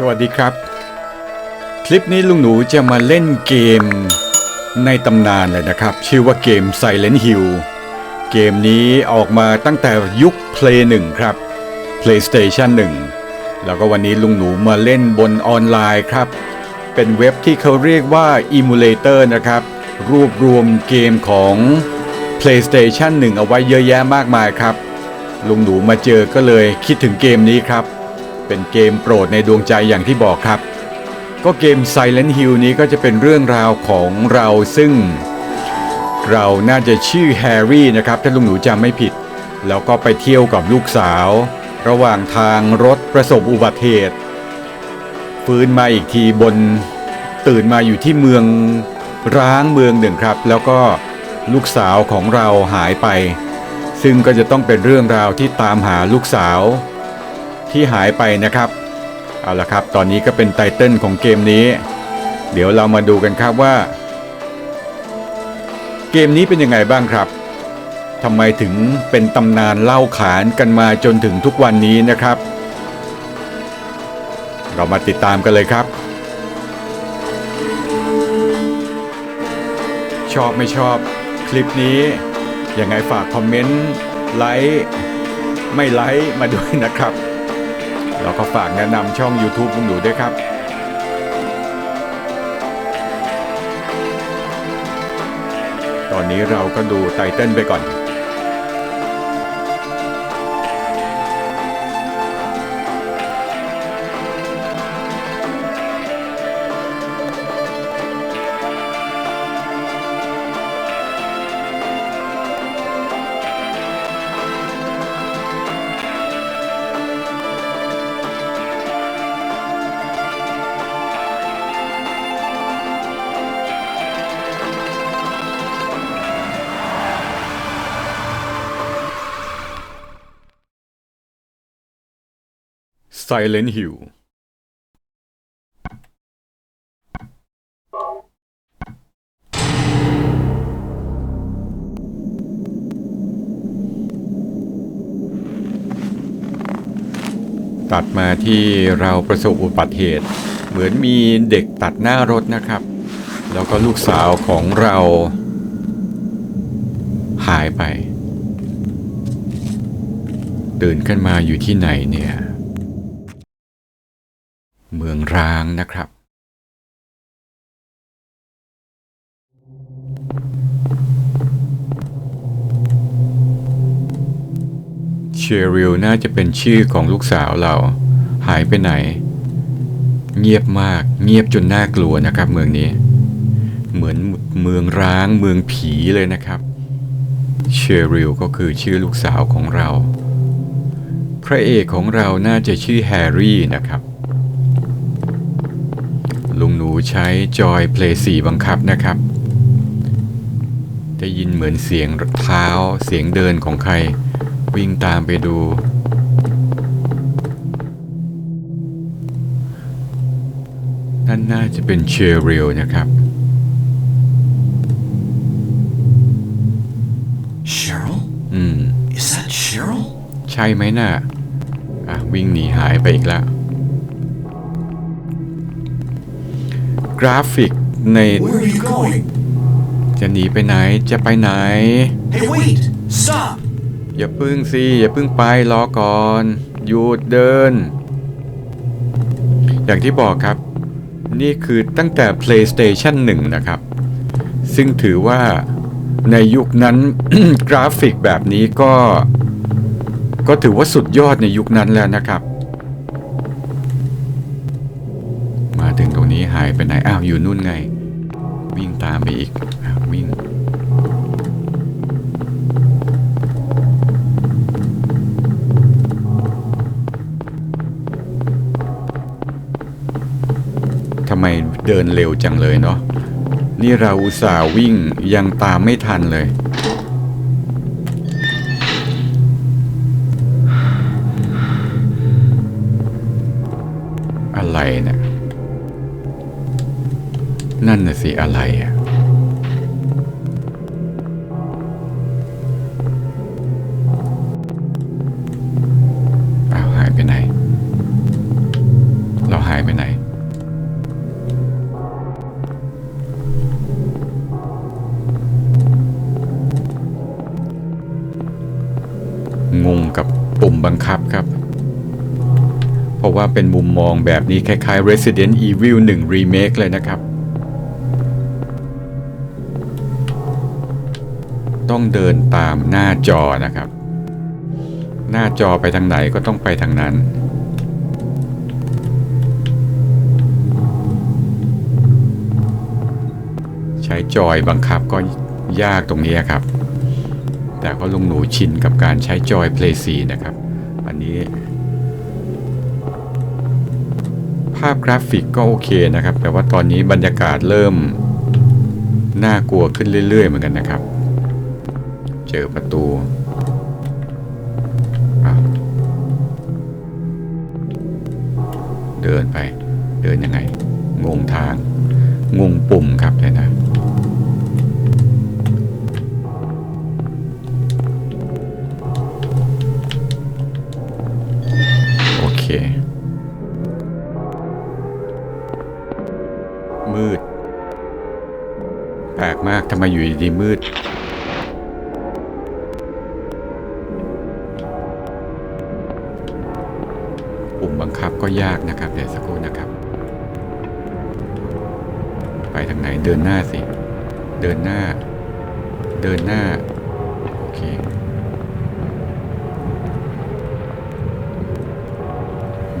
สวัสดีครับ คลิปนี้ลุงหนูจะมาเล่นเกมในตำนานเลยนะครับ ชื่อว่าเกม Silent Hill เกมนี้ออกมาตั้งแต่ยุค Play 1 ครับ PlayStation 1 แล้วก็วันนี้ลุงหนูมาเล่นบนออนไลน์ครับ เป็นเว็บที่เขาเรียกว่า Emulator นะครับ รวบรวมเกมของ PlayStation 1 เอาไว้เยอะแยะมากมายครับ ลุงหนูมาเจอก็เลยคิดถึงเกมนี้ครับ เป็นเกมโปรดในดวงใจอย่างที่บอกครับ ก็เกม Silent Hill นี้ก็จะเป็นเรื่องราวของเราซึ่ง เราน่าจะชื่อแฮร์รี่นะครับถ้าลุงหนูจำไม่ผิด แล้วก็ไปเที่ยวกับลูกสาว ระหว่างทางรถประสบอุบัติเหตุ ฟื้นมาอีกทีบนตื่นมาอยู่ที่เมืองร้างเมืองหนึ่งครับ แล้วก็ลูกสาวของเราหายไป ซึ่งก็จะต้องเป็นเรื่องราวที่ตามหาลูกสาว ที่หายไปนะครับเอาละครับ ตอนนี้ก็เป็นไตเติลของเกมนี้ เดี๋ยวเรามาดูกันครับว่า เกมนี้เป็นยังไงบ้างครับทำไมถึงเป็นตำนานเล่าขานกันมาจนถึงทุกวันนี้นะครับ เรามาติดตามกันเลยครับ ชอบไม่ชอบคลิปนี้ยังไงฝากคอมเมนต์ไลค์ไม่ไลค์มาด้วยนะครับ แล้วก็ฝากแนะนำช่อง YouTube ลุงหนูด้วยครับ ตอนนี้เราก็ดูไตเติ้ลไปก่อน Silent Hill ตัดมาที่เราประสบอุบัติเหตุ เหมือนมีเด็กตัดหน้ารถนะครับ แล้วก็ลูกสาวของเรา หายไป ตื่นขึ้นมาอยู่ที่ไหนเนี่ย เมืองร้างนะครับ เชอริลน่าจะเป็นชื่อของลูกสาวเรา หายไปไหน เงียบมากเงียบจนน่ากลัวนะครับเมืองนี้ เหมือนเมืองร้างเมืองผีเลยนะครับเชอริลก็คือชื่อลูกสาวของเรา พระเอกของเราน่าจะชื่อแฮร์รี่นะครับ ลุงหนูใช้จอยเพลย์สีบังคับนะครับ ได้ยินเหมือนเสียงเท้าเสียงเดินของใคร วิ่งตามไปดู นั่นน่าจะเป็นเชอริลนะครับ Cheryl? อืม Is that Cheryl? ใช่ไหมน่ะ อะ วิ่งหนีหายไปอีกแล้ว กราฟิกใน Where are you going? จะหนีไปไหนจะไปไหน Hey, wait! Stop! อย่าพึ่งสิอย่าพึ่งไปรอก่อนหยุดเดิน อย่างที่บอกครับ นี่คือตั้งแต่ PlayStation 1 นะครับ ซึ่งถือว่าในยุคนั้น กราฟิกแบบนี้ก็ ก็ถือว่าสุดยอดในยุคนั้นแล้วนะครับ นี้หายไปไหน อ้าวอยู่นู่นไง วิ่งตามไปอีกอ้าววิ่ง ทำไมเดินเร็วจังเลยเนาะ นี่เราอุตส่าห์วิ่งยังตามไม่ทันเลยอะไรเนะี่ย นั่นน่ะสิอะไรอะเหายไปไหน เราหายไปไหน งงกับปุ่มบังคับครับ เพราะว่าเป็นมุมมองแบบนี้คล้ายๆ Resident Evil 1 Remake เลยนะครับ ต้องเดินตามหน้าจอนะครับ หน้าจอไปทางไหนก็ต้องไปทางนั้น ใช้จอยบังคับก็ยากตรงนี้ครับ แต่ก็ลุงหนูชินกับการใช้จอย Play 4นะครับ อันนี้ ภาพกราฟิกก็โอเคนะครับ แต่ว่าตอนนี้บรรยากาศเริ่มน่ากลัวขึ้นเรื่อย ๆ เหมือนกันนะครับ เจอประตูเดินไป เดินยังไง งงทาง งงปุ่มครับเลยนะ โอเค มืด แปลกมากทำไมอยู่ดีมืด ปุ่มบังคับก็ยากนะครับ เดี๋ยวสักครู่นะครับ ไปทางไหนเดินหน้าสิ เดินหน้า เดินหน้า โอเค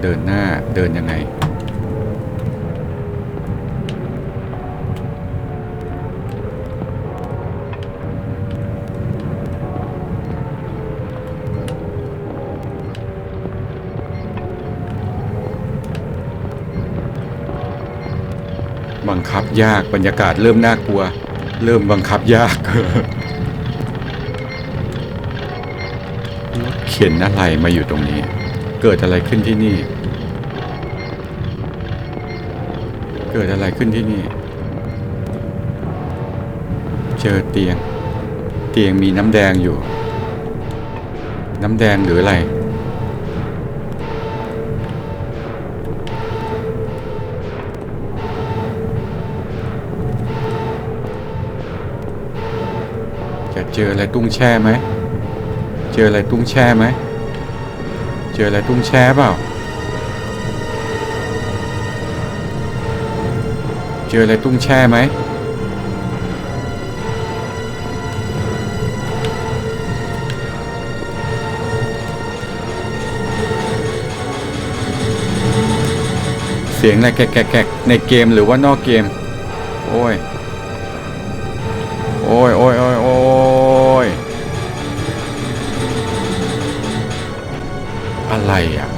เดินหน้าเดินยังไง บังคับ ยากบรรยากาศเริ่มน่ากลัว เริ่มบังคับยากรถเข็นอะไรมาอยู่ตรงนี้ เกิดอะไรขึ้นที่นี่ เกิดอะไรขึ้นที่นี่ เจอเตียง เตียงมีน้ำแดงอยู่ น้ำแดงหรืออะไร จะเจออะไรตุ้งแช่ไหม เจออะไรตุ้งแช่ไหม เจออะไรตุ้งแช่เปล่า เจออะไรตุ้งแช่ไหม เสียงอะไรแกะๆๆในเกมหรือว่านอกเกม โอ้ย โอ้ยโอ้ยโอ้ยโอ้ย อะไรอะ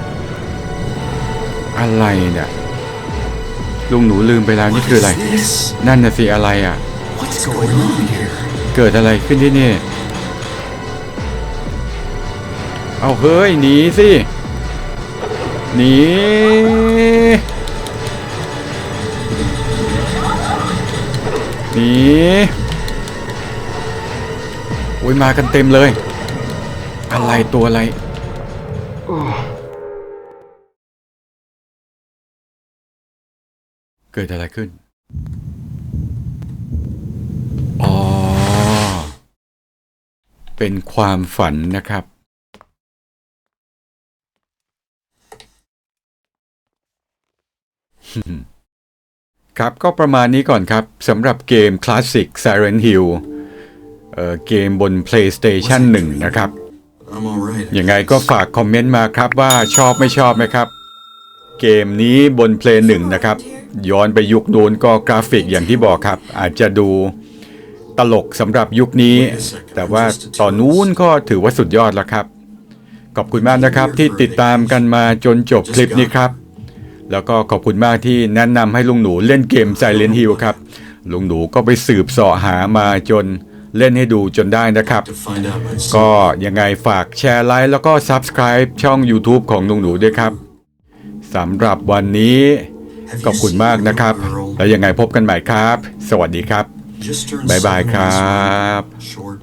อะไรเนี่ยลุงหนูลืมไปแล้วนี่ What คืออะไร is this? นั่นน่ะสิอะไรอะ What's going on here? เกิดอะไรขึ้นที่นี่ เอาเฮ้ยหนีสิ หนีหนีโอ้ยมากันเต็มเลย อะไรตัวอะไร เกิดอะไรขึ้น อ๋อ เป็นความฝันนะครับ ครับก็ประมาณนี้ก่อนครับสำหรับเกมคลาสสิก Silent Hill เเกมบน PlayStation 1 นะครับ ยังไงก็ฝากคอมเมนต์มาครับว่าชอบไม่ชอบไหมครับ เกมนี้บน Play 1นะครับ ย้อนไปยุคนู้นก็กราฟิกอย่างที่บอกครับ อาจจะดูตลกสำหรับยุคนี้ แต่ว่าตอนนู้นก็ถือว่าสุดยอดแล้วครับ ขอบคุณมากนะครับที่ติดตามกันมาจนจบคลิปนี้ครับ แล้วก็ขอบคุณมากที่แนะนำให้ลุงหนูเล่นเกม Silent Hill ครับลุงหนูก็ไปสืบเสาะหามาจน เล่นให้ดูจนได้นะครับ To find out myself. ก็ยังไงฝากแชร์ไลค์แล้วก็ Subscribe ช่อง YouTube ของลุงหนูด้วยครับสำหรับวันนี้ Have ขอบ you คุณ seen มาก the นะครับ girl? แล้วยังไงพบกันใหม่ครับ สวัสดีครับ Just turned บ๊ายบาย seven คร months ั old. บ Short